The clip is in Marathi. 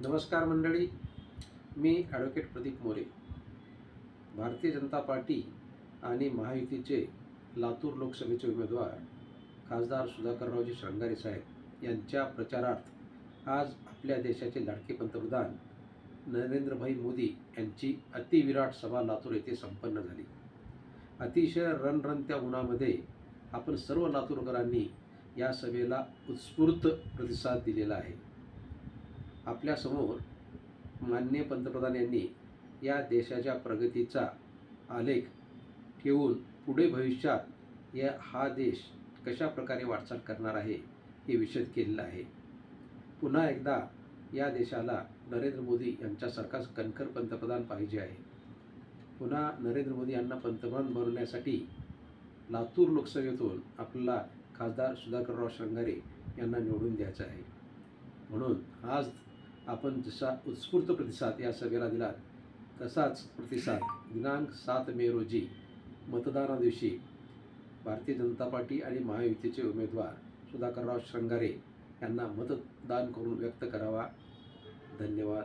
नमस्कार मंडळी मी ॲडव्होकेट प्रदीप मोरे. भारतीय जनता पार्टी आणि महायुतीचे लातूर लोकसभेचे उमेदवार खासदार सुधाकररावजी श्रंगारे साहेब यांच्या प्रचारार्थ आज आपल्या देशाचे लाडके पंतप्रधान नरेंद्रभाई मोदी यांची अतिविराट सभा लातूर येथे संपन्न झाली. अतिशय रणरणत्या उन्हामध्ये आपण सर्व लातूरकरांनी या सभेला उत्स्फूर्त प्रतिसाद दिलेला आहे. आपल्यासमोर माननीय पंतप्रधान यांनी या देशाच्या प्रगतीचा आलेख ठेवून पुढे भविष्यात या हा देश कशा प्रकारे वाटचाल करणार आहे हे विशद केलेलं आहे. पुन्हा एकदा या देशाला नरेंद्र मोदी यांच्यासारखाच कणखर पंतप्रधान पाहिजे आहे. पुन्हा नरेंद्र मोदी यांना पंतप्रधान बनवण्यासाठी लातूर लोकसभेतून आपल्याला खासदार सुधाकरराव श्रंगारे यांना निवडून द्यायचं आहे. म्हणून आज आपण जसा उत्स्फूर्त प्रतिसाद या सभेला दिला तसाच प्रतिसाद दिनांक सात मे रोजी मतदाना दिवशी भारतीय जनता पार्टी आणि महायुतीचे उमेदवार सुधाकरराव श्रंगारे यांना मतदान करून व्यक्त करावा. धन्यवाद.